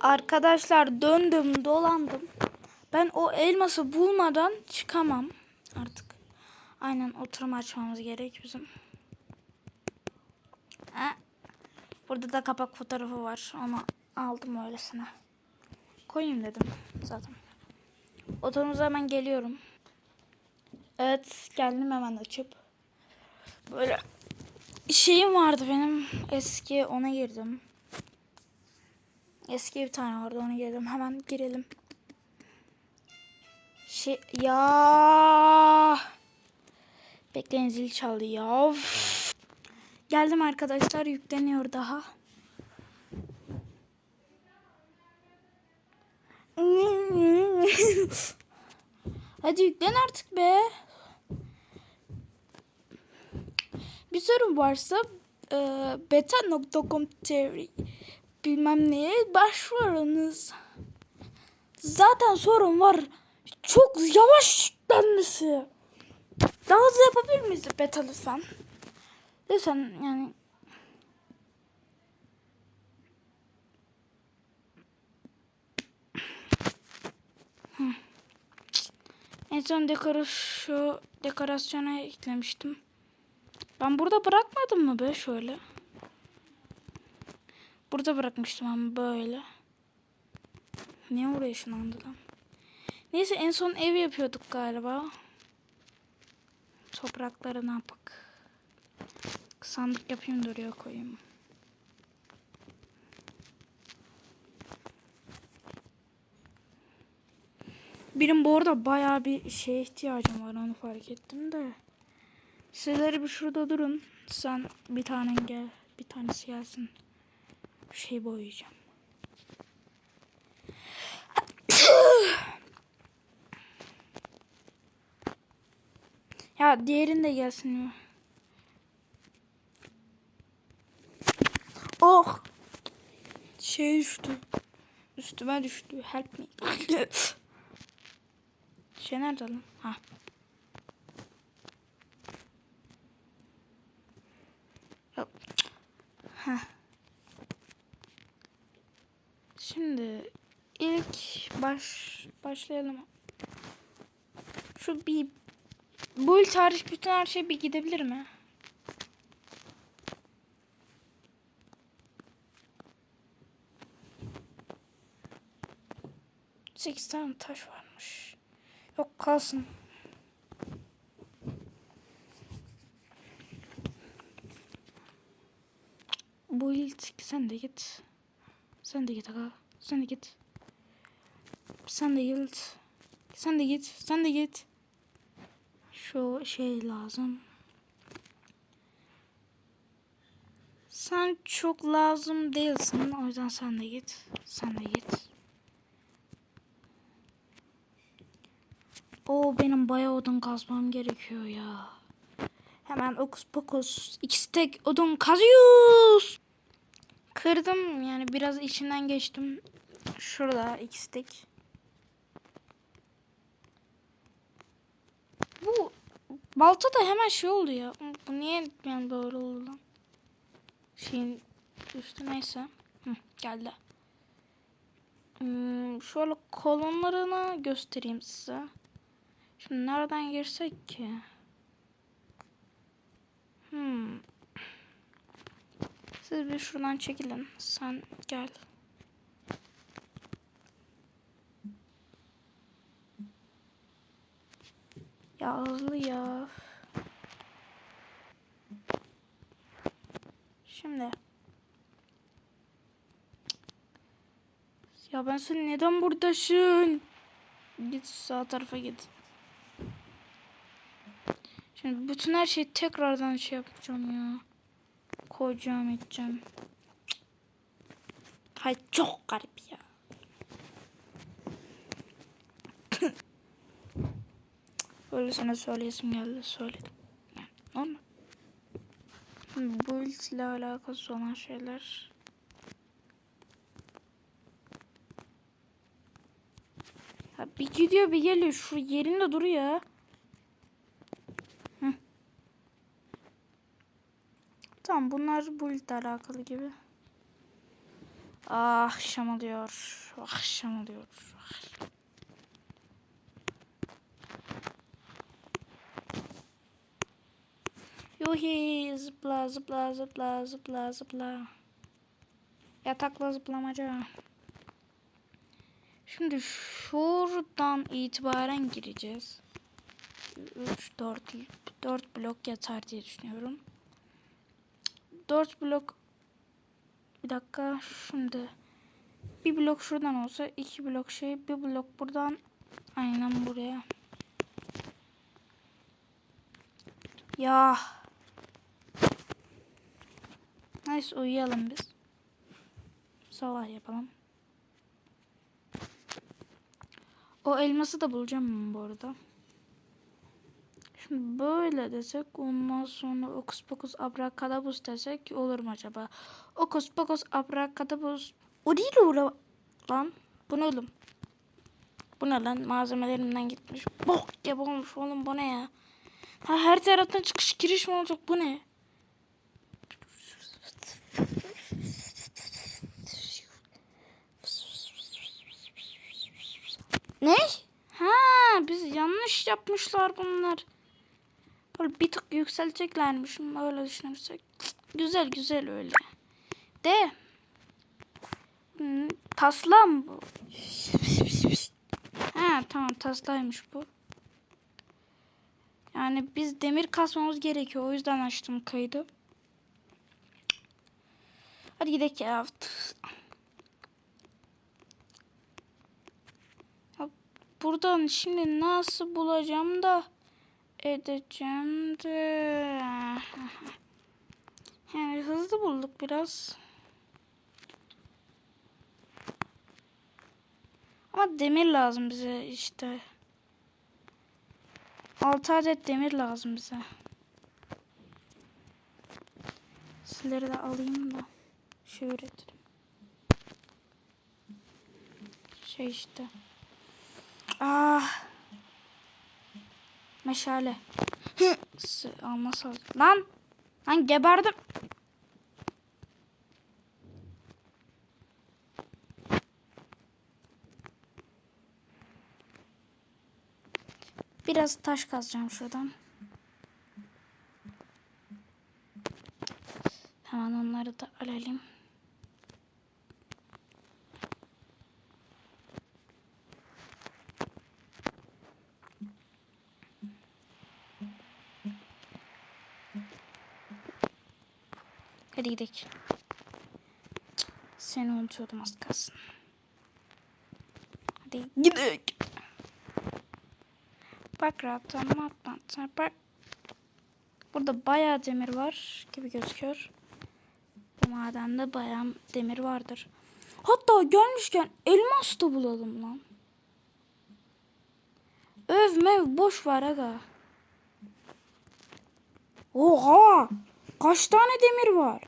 Arkadaşlar döndüm dolandım. Ben o elması bulmadan çıkamam artık. Aynen oturum açmamız gerek bizim. Ha. Burada da kapak fotoğrafı var. Onu aldım öylesine. Koyayım dedim zaten. Oturumuza hemen geliyorum. Evet geldim hemen açıp. Böyle şeyim vardı benim eski ona girdim. Eski bir tane vardı onu girdim. Hemen girelim. Şey ya. Bekleyin zil çaldı ya. Üf. Geldim arkadaşlar yükleniyor daha. Hadi yüklen artık be. Bir sorun varsa e, beta.com.tr bilmem neye başvurunuz. Zaten sorun var. Çok yavaş yüklenmesi. Daha hızlı yapabilir miyiz beta lütfen? Lütfen yani. En son dekora şu dekorasyona eklemiştim. Ben burada bırakmadım mı be şöyle? Burada bırakmıştım ama böyle. Niye oraya ışınlandı lan? Neyse en son ev yapıyorduk galiba. Toprakları ne yapak? Sandık yapayım oraya koyayım. Benim bu arada bayağı bir şeye ihtiyacım var onu fark ettim de. Sizleri bir şurada durun. Sen bir tane gel. Bir tanesi gelsin. Bir şey boyayacağım. ya diğerin de gelsin. Oh. Şey düştü. Üstüme düştü. Help me. şey nerede lan? Ha. Heh. Şimdi ilk baş başlayalım. Şu bir bu tarih bütün her şey bir gidebilir mi? Sekiz tane taş varmış. Yok kalsın. Bu ilk sen de git. Sen de git aga. Sen de git. Sen de git. Sen de git. Sen de git. Şu şey lazım. Sen çok lazım değilsin. O yüzden sen de git. Sen de git. O benim bayağı odun kazmam gerekiyor ya. Hemen okus pokus iki tek odun kazıyoruz. Kırdım yani biraz içinden geçtim. Şurada iki tek. Bu balta da hemen şey oldu ya. Bu niye yani böyle oldu lan? Şeyin üstü neyse. Hı, geldi. Hmm, şöyle kolonlarını göstereyim size. Şimdi nereden girsek ki? Hmm. Siz bir şuradan çekilin. Sen gel. Ya hızlı ya. Şimdi. Ya ben sen neden buradasın? Git sağ tarafa git. Şimdi bütün her şeyi tekrardan şey yapacağım ya. Koyacağım edeceğim. Hay çok garip ya. Öyle sana söyleyesim geldi söyledim. Yani normal. Bu ile alakası olan şeyler. Ha, bir gidiyor bir geliyor. Şu yerinde duruyor. Hı. Tamam bunlar bu alakalı gibi. Ah akşam oluyor. Akşam oluyor. Yuhi zıpla zıpla zıpla zıpla zıpla. Yatakla zıplamaca. Şimdi şuradan itibaren gireceğiz. 3 4 4 blok yeter diye düşünüyorum. 4 blok bir dakika şimdi bir blok şuradan olsa iki blok şey bir blok buradan aynen buraya. Ya. Neyse uyuyalım biz. Sabah yapalım. O elması da bulacağım bu arada. Böyle desek ondan sonra okus pokus abrakadabus desek olur mu acaba? Okus pokus abrakadabus. O değil o lan. Bu ne oğlum? Bu ne lan? Malzemelerimden gitmiş. Bok gibi olmuş oğlum bu ne ya? Ha, her taraftan çıkış giriş mi olacak? Bu ne? Ne? Ha, biz yanlış yapmışlar bunlar. Böyle bir tık yükselteceklermiş öyle düşünürsek. Güzel güzel öyle. De. Hmm, tasla mı bu? Ha tamam taslaymış bu. Yani biz demir kasmamız gerekiyor. O yüzden açtım kaydı. Hadi gidelim ya. Buradan şimdi nasıl bulacağım da edeceğim de. Yani hızlı bulduk biraz. Ama demir lazım bize işte. 6 adet demir lazım bize. Sizleri de alayım da şey üretirim. Şey işte. Ah. Meşale. Lazım. Lan. Lan geberdim. Biraz taş kazacağım şuradan. Hemen onları da alalım. Gidelim. Seni unutuyordum az kalsın. Hadi gidelim. Bak rahattan mattan bak. Burada bayağı demir var gibi gözüküyor. Bu madende bayağı demir vardır. Hatta gelmişken elmas da bulalım lan. Öv mev boş ver aga. Oha! Kaç tane demir var?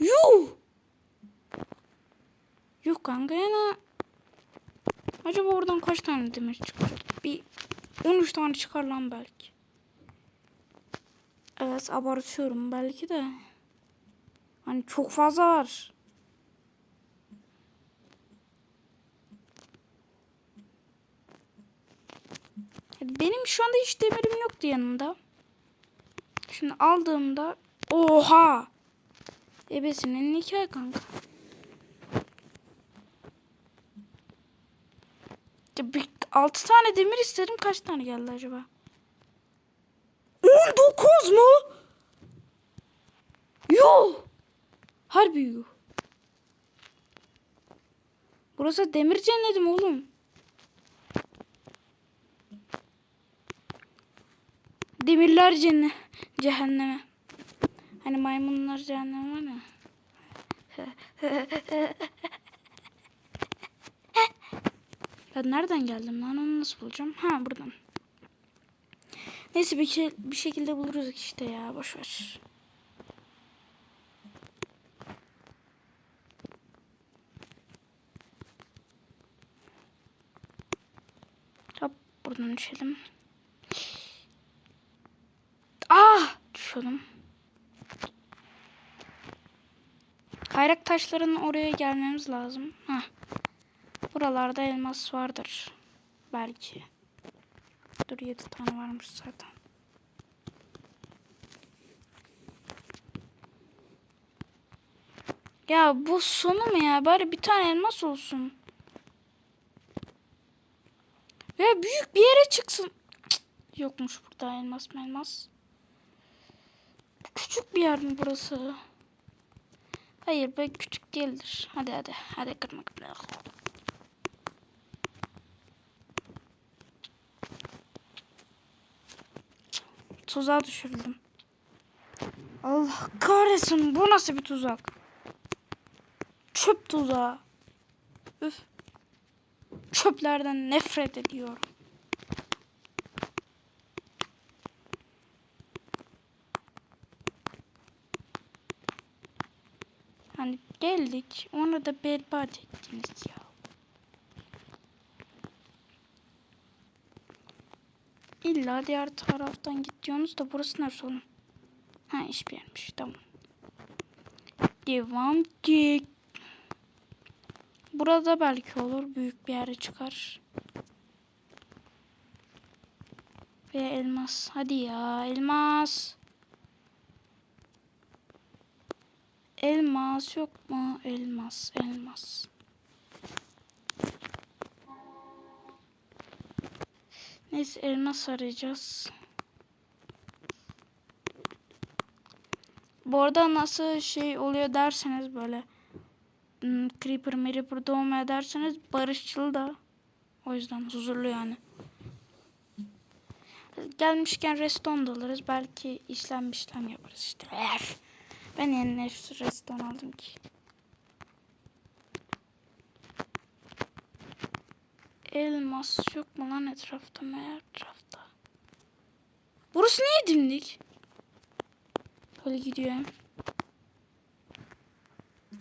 Yuh! Yuh kanka yana. Acaba oradan kaç tane demir çıkacak? Bir 13 tane çıkar lan belki. Evet abartıyorum belki de. Hani çok fazla var. Benim şu anda hiç demirim yoktu yanında. Şimdi aldığımda oha ebesinin nikah kanka. Bir, 6 tane demir istedim. Kaç tane geldi acaba? 19 mu? Yuh. Harbi yuh. Burası demir cennetim oğlum. Demirler cennet cehenneme. Hani maymunlar cehennem var ya. Ben nereden geldim lan onu nasıl bulacağım? Ha buradan. Neyse bir, şey, bir şekilde buluruz işte ya boş ver. Hop buradan düşelim. Ah düşelim. Bayrak taşlarının oraya gelmemiz lazım. Heh. Buralarda elmas vardır. Belki. Dur 7 tane varmış zaten. Ya bu sonu mu ya? Bari bir tane elmas olsun. Ve büyük bir yere çıksın. Cık, Yokmuş burada elmas elmas. Küçük bir yer mi burası? Hayır be küçük değildir. Hadi hadi. Hadi kırmak. Tuzağa düşürdüm. Allah kahretsin bu nasıl bir tuzak? Çöp tuzağı. Üf. Çöplerden nefret ediyorum. Hani geldik onu da berbat ettiniz ya. İlla diğer taraftan gidiyorsunuz da burası neresi oğlum? Ha iş bir yermiş tamam. Devam ki. Burada belki olur. Büyük bir yere çıkar. Ve elmas. Hadi ya elmas. Elmas yok mu? Elmas, elmas. Neyse elmas arayacağız. Bu arada nasıl şey oluyor derseniz böyle hmm, Creeper Meripper doğmaya derseniz barışçıl da o yüzden huzurlu yani. Gelmişken reston da alırız. Belki işlem işlem yaparız işte. Ben yeni reston aldım ki. Elmas yok mu lan etrafta mı etrafta? Burası niye dimdik? Böyle gidiyorum.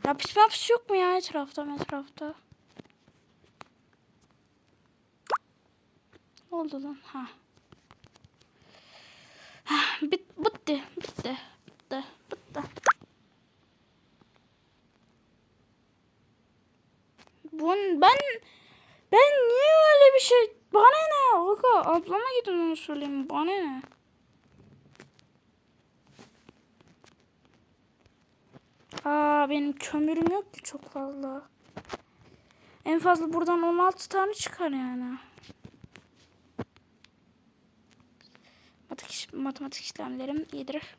Lapis mapis yok mu ya etrafta etrafta? Ne oldu lan? Ha. Ha, bit, bitti, bitti, bitti. Bun, ben ben niye öyle bir şey bana ne Aga ablama gidin onu söyleyeyim bana ne Aa benim kömürüm yok ki çok fazla. En fazla buradan 16 tane çıkar yani. Matematik, matematik işlemlerim iyidir.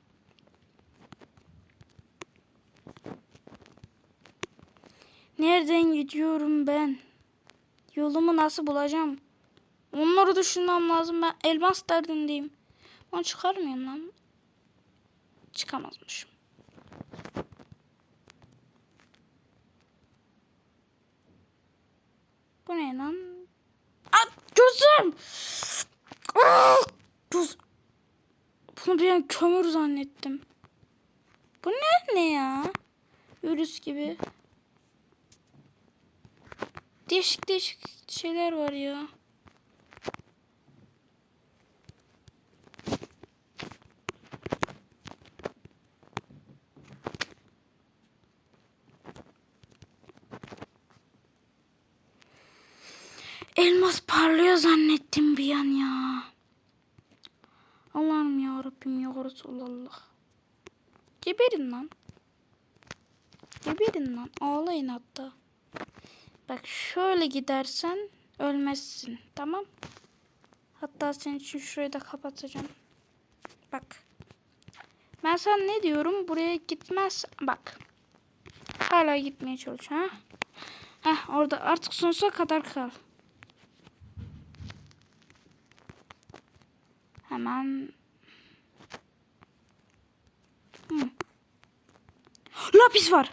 Nereden gidiyorum ben? Yolumu nasıl bulacağım? Onları düşünmem lazım. Ben elmas derdindeyim. Onu çıkar lan? Çıkamazmışım. Bu ne lan? At gözüm! Ah! Göz... Bunu bir an kömür zannettim. Bu ne ne ya? Virüs gibi. Değişik değişik şeyler var ya. Elmas parlıyor zannettim bir an ya. Allah'ım ya Rabbim ya Resulallah. Geberin lan. Geberin lan. Ağlayın hatta. Bak şöyle gidersen ölmezsin. Tamam. Hatta senin için şurayı da kapatacağım. Bak. Ben sana ne diyorum? Buraya gitmez. Bak. Hala gitmeye çalış ha. Heh orada artık sonsuza kadar kal. Hemen. Hı. Lapis var.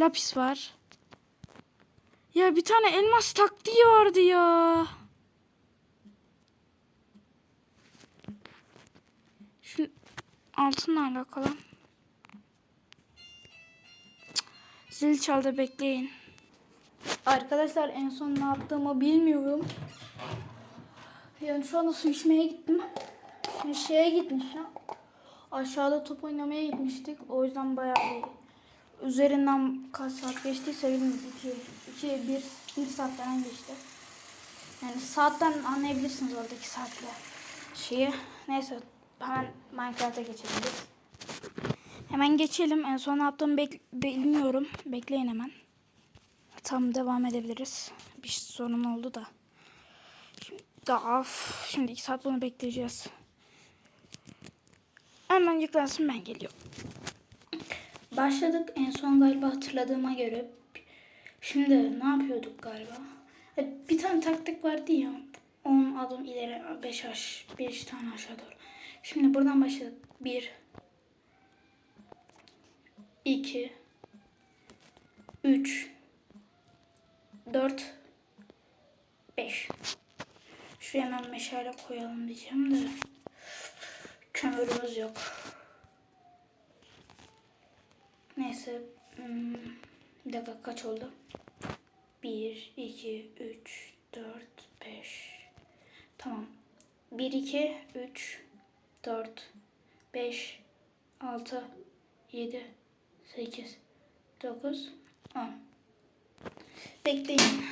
Lapis var. Ya bir tane elmas taktiği vardı ya. Şu altınla alakalı. Zil çaldı bekleyin. Arkadaşlar en son ne yaptığımı bilmiyorum. Yani şu anda su içmeye gittim. Şimdi şeye gitmişim. Aşağıda top oynamaya gitmiştik. O yüzden bayağı bir Üzerinden kaç saat geçtiyse bilmiyorum. 2, 2, 1, 1 saat falan geçti. Yani saatten anlayabilirsiniz oradaki saatle şeyi. Neyse hemen Minecraft'a geçelim. Hemen geçelim. En son ne yaptığımı bek- bilmiyorum. Bekleyin hemen. Tam devam edebiliriz. Bir sorun oldu da. Şimdi, of, şimdi iki saat bunu bekleyeceğiz. Hemen yüklensin ben geliyorum. Başladık en son galiba hatırladığıma göre. Şimdi ne yapıyorduk galiba? E, Bir tane taktik vardı ya. 10 adım ileri 5 aş 5 tane aşağı doğru. Şimdi buradan başladık. 1 2 3 4 5 Şuraya hemen meşale koyalım diyeceğim de kömürümüz yok. Neyse. hmm, Bir dakika kaç oldu? 1, 2, 3, 4, 5. Tamam. 1, 2, 3, 4, 5, 6, 7, 8, 9, 10. Bekleyin.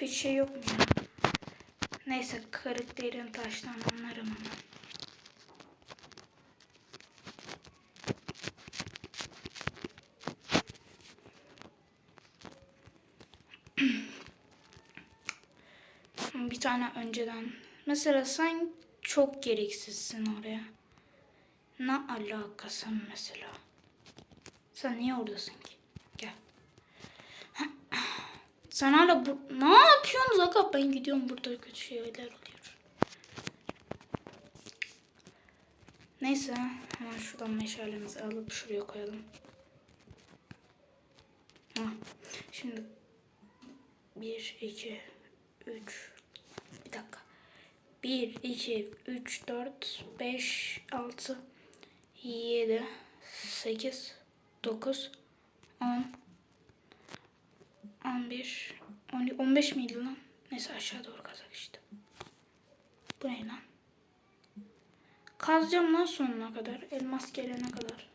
Hiç şey yok mu ya? Neyse kırık derin taştan anlarım ama. Bir tane önceden. Mesela sen çok gereksizsin oraya. Ne alakası mesela? Sen niye oradasın ki? Gel. Sen hala bu... Ne yapıyorsunuz aga? Ben gidiyorum burada kötü şeyler oluyor. Neyse hemen şuradan meşalemizi alıp şuraya koyalım. Hah. Şimdi 1, 2, 3 Bir dakika. 1, 2, 3, 4, 5, 6, 7, 8, 9, 10, 11, 12, 15 miydi lan? Neyse aşağı doğru kazak işte. Bu ne lan? Kazacağım lan sonuna kadar. Elmas gelene kadar.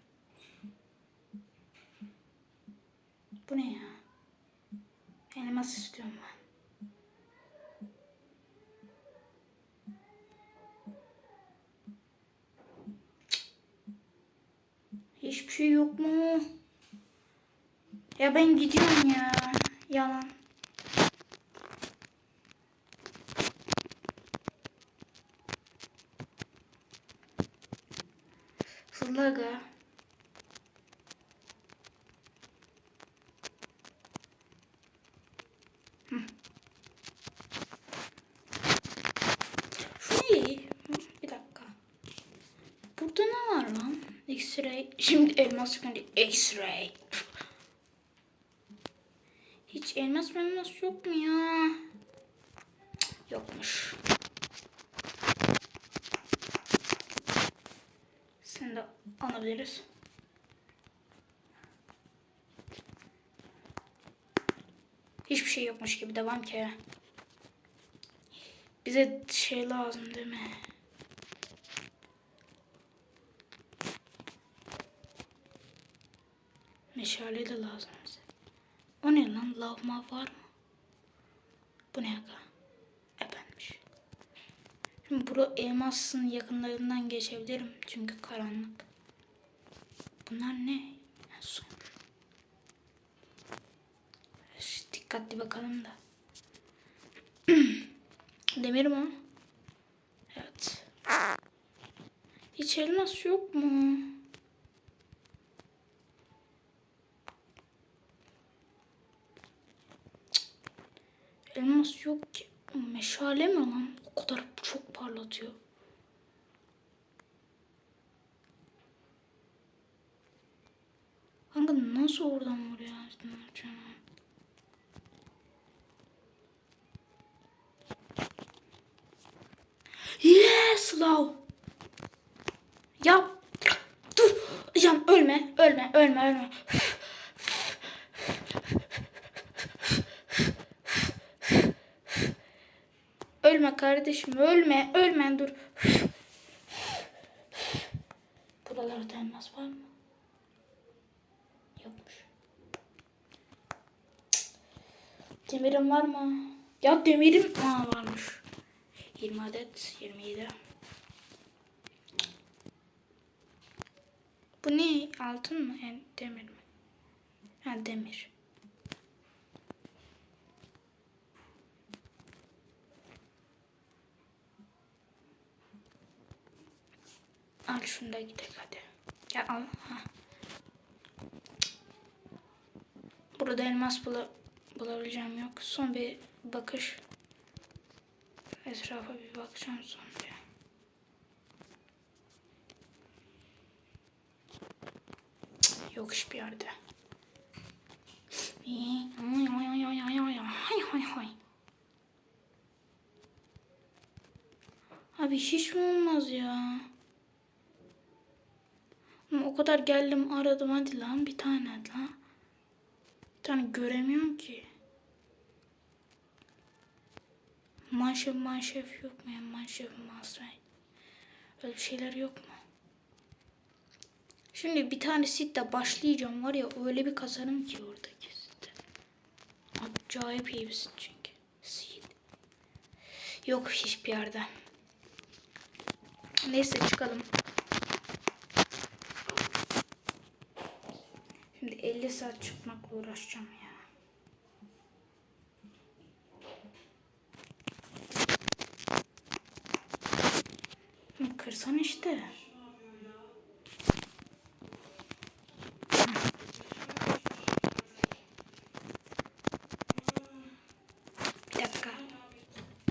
Bu ne ya? Elmas istiyorum ben. Hiçbir şey yok mu? Ya ben gidiyorum ya. Yalan. Hızlı aga. Şu iyi. Bir dakika. Burada ne var lan? X-ray. Şimdi elmas çıkınca X-ray. Hiç elmas elmas yok mu ya? Yokmuş. Sen de alabiliriz. Hiçbir şey yokmuş gibi devam ki. Bize şey lazım değil mi? Meşale de lazım bize. O ne lan? Lavma var mı? Bu ne aga? Efendim. Şimdi bura elmasın yakınlarından geçebilirim. Çünkü karanlık. Bunlar ne? Su. Şş, Dikkatli bakalım da. Demir mi? Evet. Hiç elmas yok mu? Elmas yok ki. Meşale mi lan? O kadar çok parlatıyor. Kanka nasıl oradan oraya açtın? Yes, Lav. Ya dur. Can ölme, ölme, ölme, ölme. kardeşim ölme ölmen dur. Buralarda elmas var mı? Yokmuş. Demirim var mı? Ya demirim Aa, varmış. 20 adet 27. Bu ne? Altın mı? Yani demir mi? Ha demir. Al şunu da gidelim hadi. Gel al. Ha. Burada elmas bula, bulabileceğim yok. Son bir bakış. Etrafa bir bakacağım son bir. Cık, Yok hiçbir yerde. Abi hiç mi olmaz ya? Ama o kadar geldim aradım hadi lan bir tane lan. Bir tane göremiyorum ki. Manşef manşef yok mu ya? Manşef masraf. Öyle bir şeyler yok mu? Şimdi bir tane sitte başlayacağım var ya öyle bir kasarım ki oradaki sitte. Acayip iyi bir sit çünkü. Sit. Yok hiçbir yerde. Neyse çıkalım. Şimdi 50 saat çıkmakla uğraşacağım ya. Hı, Kırsan işte.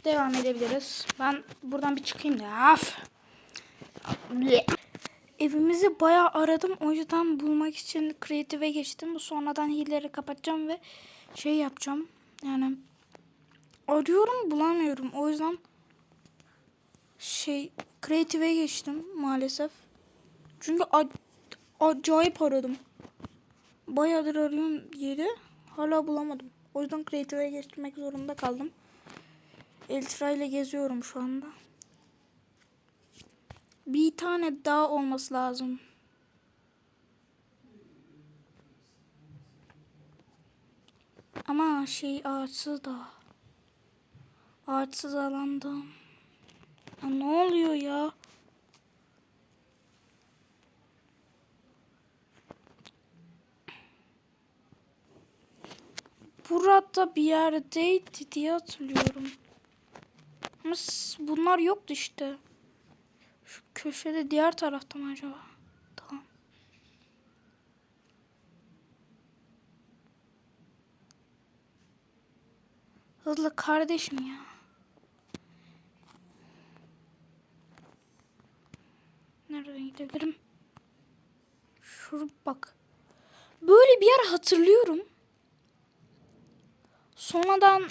Devam edebiliriz. Ben buradan bir çıkayım da. Af. Evimizi bayağı aradım. O yüzden bulmak için kreatife geçtim. Bu sonradan hileleri kapatacağım ve şey yapacağım. Yani arıyorum bulamıyorum. O yüzden şey kreatife geçtim maalesef. Çünkü ac- acayip aradım. Bayağıdır arıyorum yeri. Hala bulamadım. O yüzden kreatife geçmek zorunda kaldım. Eltra ile geziyorum şu anda. Bir tane daha olması lazım. Ama şey ağaçsız da. Ağaçsız alanda. Ya ne oluyor ya? Burada bir yerdeydi diye hatırlıyorum. Ama bunlar yoktu işte. Şu köşede diğer tarafta mı acaba? Tamam. Hızlı kardeşim ya. Nereden gidebilirim? Şur bak. Böyle bir yer hatırlıyorum. Sonradan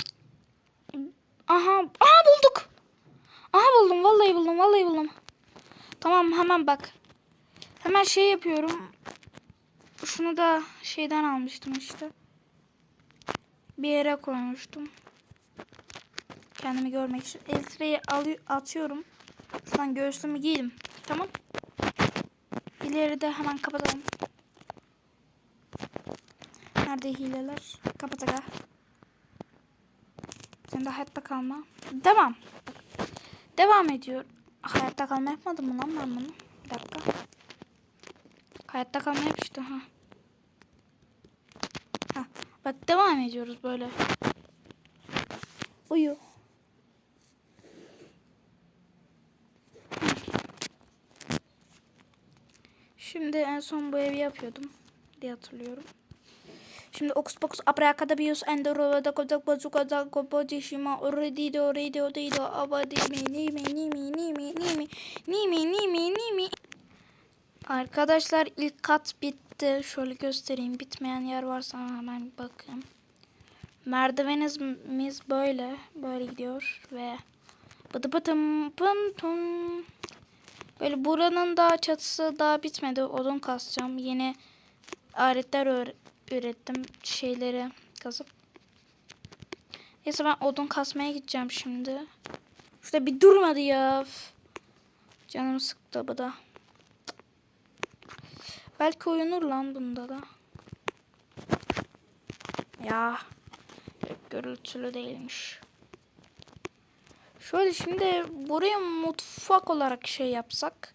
aha aha bulduk. Aha buldum vallahi buldum vallahi buldum. Tamam hemen bak. Hemen şey yapıyorum. Şunu da şeyden almıştım işte. Bir yere koymuştum. Kendimi görmek için. Eltreyi atıyorum. Şuradan göğüslüğümü giydim. Tamam. İleri de hemen kapatalım. Nerede hileler? Kapat aga. Sen de hayatta kalma. Devam. Devam ediyor. Hayatta kalma yapmadım mı lan ben bunu? Bir dakika. Hayatta kalma yap işte ha. Ha. Bak devam ediyoruz böyle. Uyu. Şimdi en son bu evi yapıyordum diye hatırlıyorum. Şimdi okus pokus abracadabius endoro da kodak bazuka da kopoji shima oredido redio dido abadi mi mi ni mi ni mi ni mi ni mi ni mi ni mi Arkadaşlar ilk kat bitti. Şöyle göstereyim. Bitmeyen yer varsa hemen bakın. Merdivenimiz böyle. Böyle gidiyor ve bıdı bıdım pın pın. Böyle buranın da çatısı daha bitmedi. Odun kasacağım. Yeni aletler ürettim. Şeyleri kazıp. Neyse ben odun kasmaya gideceğim şimdi. Şurada bir durmadı ya. Canım sıktı bu da. Belki oyunur lan bunda da. Ya. Gürültülü değilmiş. Şöyle şimdi buraya mutfak olarak şey yapsak.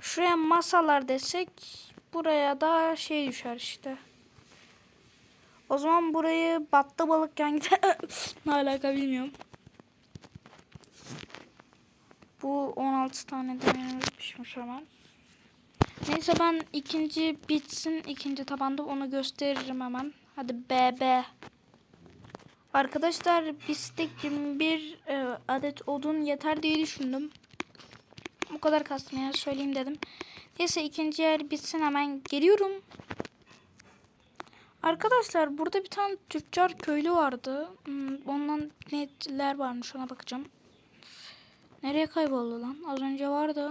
Şuraya masalar desek buraya da şey düşer işte. O zaman burayı battı balık yan gider. ne alaka bilmiyorum. Bu 16 tane demirimiz pişmiş hemen. Neyse ben ikinci bitsin ikinci tabanda onu gösteririm hemen. Hadi BB. Arkadaşlar bistek 21 e, adet odun yeter diye düşündüm. Bu kadar kastım ya söyleyeyim dedim. Neyse ikinci yer bitsin hemen geliyorum. Arkadaşlar burada bir tane tüccar köylü vardı. Hmm, Ondan netler varmış ona bakacağım. Nereye kayboldu lan? Az önce vardı.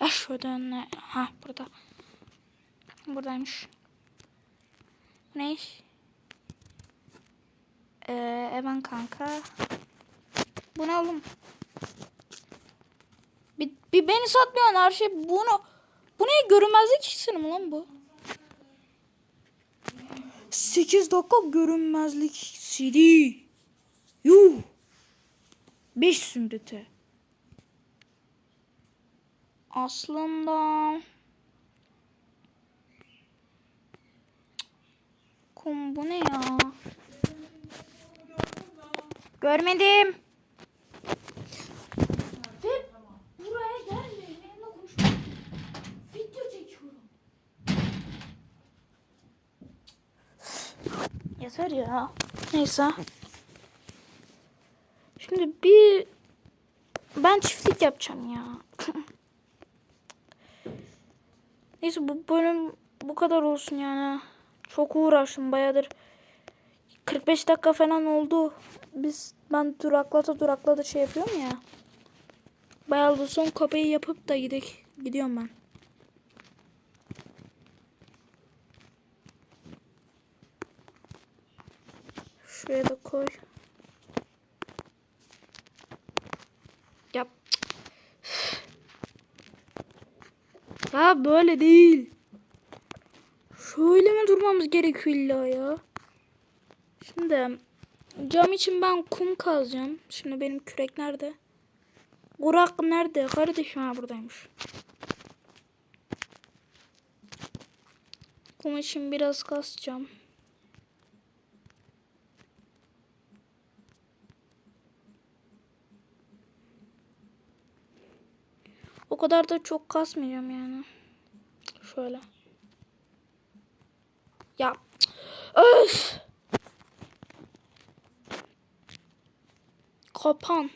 Ya şurada ne? Ha burada. Buradaymış. Bu ne? Ee, hemen kanka. Bu ne oğlum? Bir, bir beni satmıyorsun her şey. Bunu bu ne görünmezlik iksiri mi lan bu? 8 dakika görünmezlik iksiri. Yuh. 5 sümbüte. Aslında Kum bu ne ya? Görmedim. Ve buraya gelmeyin. Benimle konuşma. Video çekiyorum. Yeter ya. Neyse. Şimdi bir ben çiftlik yapacağım ya. Neyse bu bölüm bu kadar olsun yani. Çok uğraştım bayağıdır. 45 dakika falan oldu. Biz ben duraklata duraklata şey yapıyorum ya. Bayağı son kapıyı yapıp da gidek gidiyorum ben. Şuraya da koy. Yap. Ya böyle değil. Şöyle mi durmamız gerekiyor illa ya? Şimdi cam için ben kum kazacağım. Şimdi benim kürek nerede? Burak nerede? Kardeşim ha buradaymış. Kum için biraz kazacağım. O kadar da çok kasmayacağım yani. Şöyle. Ya. Öf. Kapan.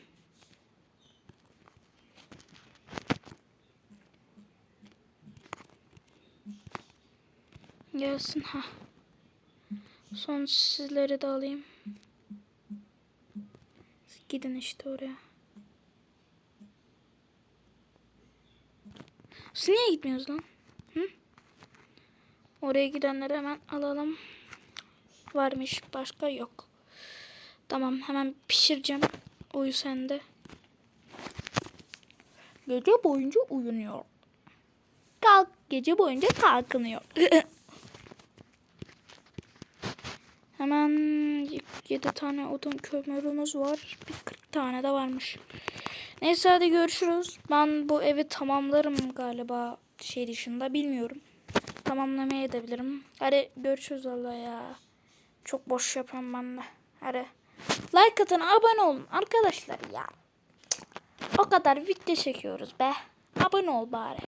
Gelsin ha. Son sizleri de alayım. Gidin işte oraya. Siz niye gitmiyoruz lan? Hı? Oraya gidenleri hemen alalım. Varmış başka yok. Tamam hemen pişireceğim. Uyu sende. Gece boyunca uyunuyor. Kalk gece boyunca kalkınıyor. hemen 7 tane odun kömürümüz var. Bir 40 tane de varmış. Neyse hadi görüşürüz. Ben bu evi tamamlarım galiba şey dışında bilmiyorum. Tamamlamaya edebilirim. Hadi görüşürüz valla ya. Çok boş yapıyorum ben de. Hadi. Like atın abone olun arkadaşlar ya. O kadar video çekiyoruz be. Abone ol bari.